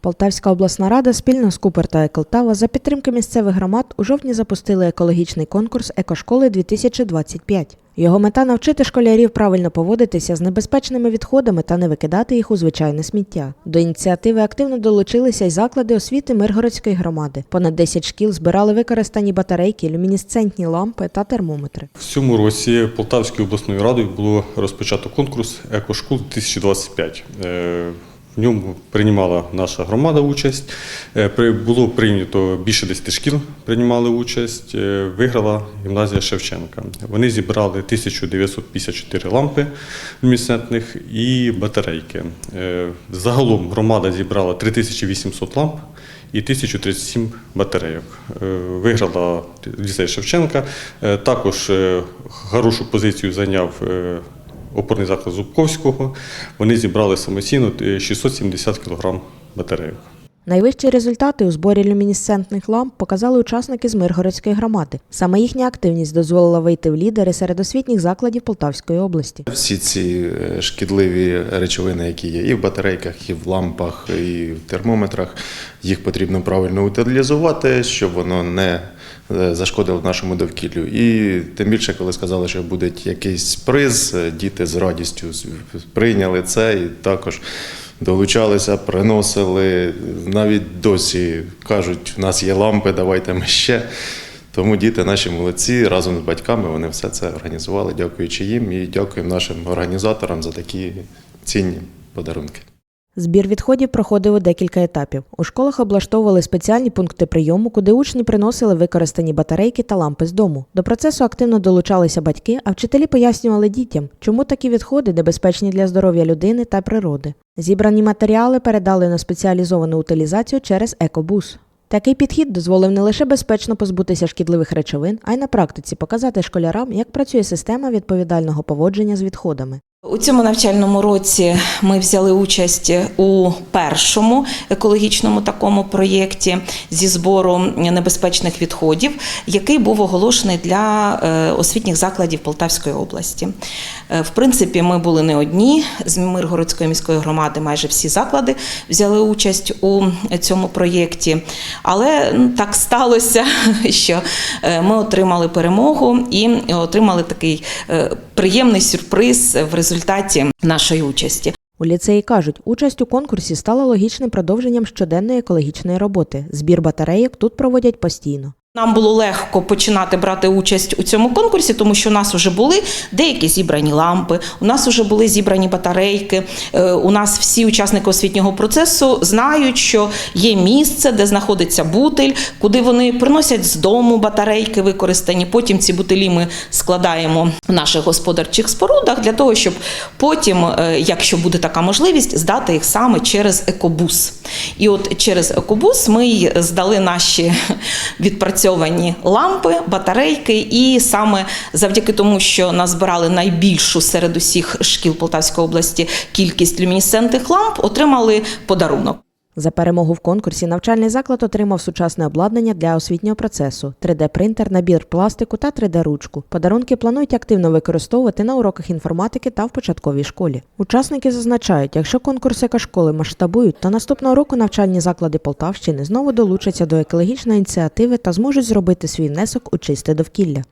Полтавська обласна рада спільно з Купер та Еклтава за підтримки місцевих громад у жовтні запустили екологічний конкурс Екошколи 2025. Його мета навчити школярів правильно поводитися з небезпечними відходами та не викидати їх у звичайне сміття. До ініціативи активно долучилися й заклади освіти Миргородської громади. Понад 10 шкіл збирали використані батарейки, люмінесцентні лампи та термометри. В цьому році Полтавською обласною радою було розпочато конкурс «Екошкол 2025». В ньому приймала наша громада участь. Е, Було прийнято більше 10 шкіл приймали участь. Е, Виграла гімназія Шевченка. Вони зібрали 1954 лампи люмінесцентних і батарейки. Е, Загалом громада зібрала 3800 ламп і 1037 батарейок. Виграла ліцей Шевченка. Також хорошу позицію зайняв опорний заклад Зубковського. Вони зібрали самостійно е, 670 кг батарейок. Найвищі результати у зборі люмінесцентних ламп показали учасники з Миргородської громади. Саме їхня активність дозволила вийти в лідери серед освітніх закладів Полтавської області. Всі ці е, шкідливі речовини, які є і в батарейках, і в лампах, і в термометрах, їх потрібно правильно утилізувати, щоб воно не е, зашкодило нашому довкіллю. І тим більше, коли сказали, що буде якийсь приз, е, діти з радістю прийняли це і також. Долучалися, приносили. Навіть досі кажуть, у нас є лампи, давайте ми ще. Тому діти наші молодці разом з батьками вони все це організували, дякуючи їм і дякуємо нашим організаторам за такі цінні подарунки. Збір відходів проходив у декілька етапів. У школах облаштовували спеціальні пункти прийому, куди учні приносили використані батарейки та лампи з дому. До процесу активно долучалися батьки, а вчителі пояснювали дітям, чому такі відходи небезпечні для здоров'я людини та природи. Зібрані матеріали передали на спеціалізовану утилізацію через екобус. Такий підхід дозволив не лише безпечно позбутися шкідливих речовин, а й на практиці показати школярам, як працює система відповідального поводження з відходами. У цьому навчальному році ми взяли участь у першому екологічному такому проєкті зі збору небезпечних відходів, який був оголошений для е, освітніх закладів Полтавської області. Е, В принципі, ми були не одні з Миргородської міської громади, майже всі заклади взяли участь у цьому проєкті. Але так сталося, що е, ми отримали перемогу і отримали такий приємний сюрприз в результаті нашої участі. У ліцеї кажуть, участь у конкурсі стала логічним продовженням щоденної екологічної роботи. Збір батарейок тут проводять постійно. Нам було легко починати брати участь у цьому конкурсі, тому що у нас вже були деякі зібрані лампи, у нас вже були зібрані батарейки. Е, У нас всі учасники освітнього процесу знають, що є місце, де знаходиться бутиль, куди вони приносять з дому батарейки використані. Потім ці бутилі ми складаємо в наших господарчих спорудах для того, щоб потім, е, якщо буде така можливість, здати їх саме через екобус. І от через екобус ми здали наші відпрацьовані лампи, батарейки, і саме завдяки тому, що назбирали найбільшу серед усіх шкіл Полтавської області кількість люмінесцентних ламп, отримали подарунок. За перемогу в конкурсі навчальний заклад отримав сучасне обладнання для освітнього процесу: 3D-принтер, набір пластику та 3D-ручку. Подарунки планують активно використовувати на уроках інформатики та в початковій школі. Учасники зазначають, якщо конкурс екошколи масштабують, то наступного року навчальні заклади Полтавщини знову долучаться до екологічної ініціативи та зможуть зробити свій внесок у чисте довкілля.